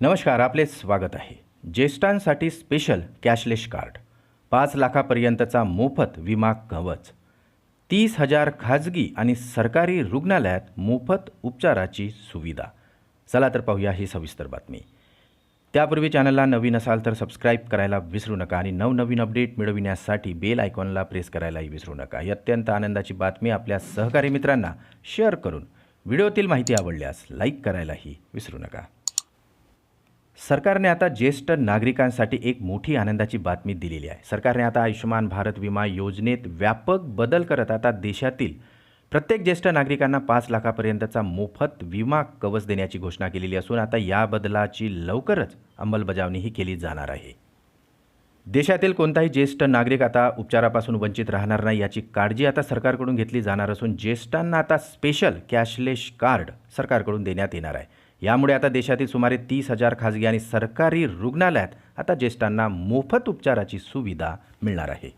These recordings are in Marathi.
नमस्कार आपले स्वागत आहे. ज्येष्ठांसाठी स्पेशल कॅशलेस कार्ड पाच लाखापर्यंतचा मोफत विमा कवच. तीस हजार खाजगी आणि सरकारी रुग्णालयात मोफत उपचाराची सुविधा. चला तर पाहूया ही सविस्तर बातमी. त्यापूर्वी चॅनलला नवीन असाल तर सबस्क्राईब करायला विसरू नका आणि नवनवीन अपडेट मिळविण्यासाठी बेल आयकॉनला प्रेस करायलाही विसरू नका. ही अत्यंत आनंदाची बातमी आपल्या सहकारी मित्रांना शेअर करून व्हिडिओतील माहिती आवडल्यास लाईक करायलाही विसरू नका. सरकारने आता ज्येष्ठ नागरिकांसाठी एक मोठी आनंदाची बातमी दिलेली आहे. सरकारने आता आयुष्यमान भारत विमा योजनेत व्यापक बदल करत आता देशातील प्रत्येक ज्येष्ठ नागरिकांना पाच लाखापर्यंतचा मोफत विमा कवच देण्याची घोषणा केलेली असून आता या बदलाची लवकरच अंमलबजावणीही केली जाणार आहे. देशातील कोणताही ज्येष्ठ नागरिक आता उपचारापासून वंचित राहणार नाही याची काळजी आता सरकारकडून घेतली जाणार असून ज्येष्ठांना आता स्पेशल कॅशलेस कार्ड सरकारकडून देण्यात येणार आहे. यामुळे आता देशातील सुमारे तीस हजार खाजगी आणि सरकारी रुग्णालयात आता ज्येष्ठांना मोफत उपचाराची सुविधा मिळणार आहे.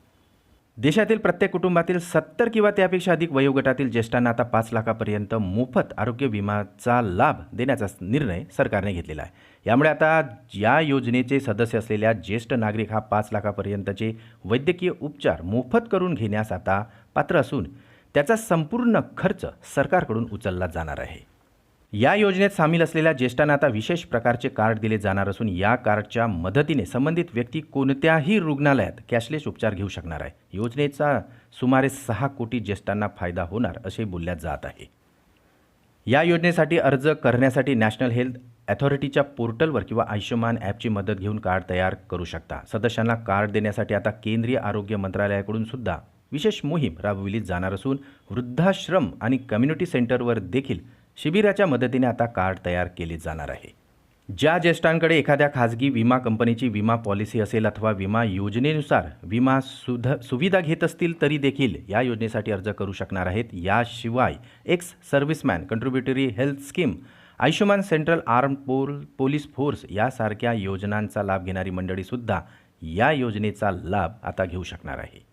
देशातील प्रत्येक कुटुंबातील सत्तर किंवा त्यापेक्षा अधिक वयोगटातील ज्येष्ठांना आता पाच लाखापर्यंत मोफत आरोग्य विमाचा लाभ देण्याचा निर्णय सरकारने घेतलेला आहे. यामुळे आता या योजनेचे सदस्य असलेल्या ज्येष्ठ नागरिक हा पाच लाखापर्यंतचे वैद्यकीय उपचार मोफत करून घेण्यास आता पात्र असून त्याचा संपूर्ण खर्च सरकारकडून उचलला जाणार आहे. या योजनेत सामील असलेल्या ज्येष्ठांना आता विशेष प्रकारचे कार्ड दिले जाणार असून या कार्डच्या मदतीने संबंधित व्यक्ती कोणत्याही रुग्णालयात कॅशलेस उपचार घेऊ शकणार आहे. योजनेचा सुमारे सहा कोटी ज्येष्ठांना फायदा होणार असे बोलल्या जात आहे. या योजनेसाठी अर्ज करण्यासाठी नॅशनल हेल्थ अथॉरिटीच्या पोर्टलवर किंवा आयुष्यमान ॲपची मदत घेऊन कार्ड तयार करू शकता. सदस्यांना कार्ड देण्यासाठी आता केंद्रीय आरोग्य मंत्रालयाकडून सुद्धा विशेष मोहीम राबविली जाणार असून वृद्धाश्रम आणि कम्युनिटी सेंटरवर देखील शिबिराच्या मदतीने आता कार्ड तयार केले जाणार आहे. ज्या ज्येष्ठांकडे एखाद्या खाजगी विमा कंपनीची विमा पॉलिसी असेल अथवा विमा योजनेनुसार विमा सुध सुविधा घेत असतील तरी देखील या योजनेसाठी अर्ज करू शकणार आहेत. याशिवाय ex serviceman contributory health scheme Ayushman central arm pole police force यासारख्या योजनांचा लाभ घेणारी मंडळीसुद्धा या योजनेचा लाभ आता घेऊ शकणार आहे.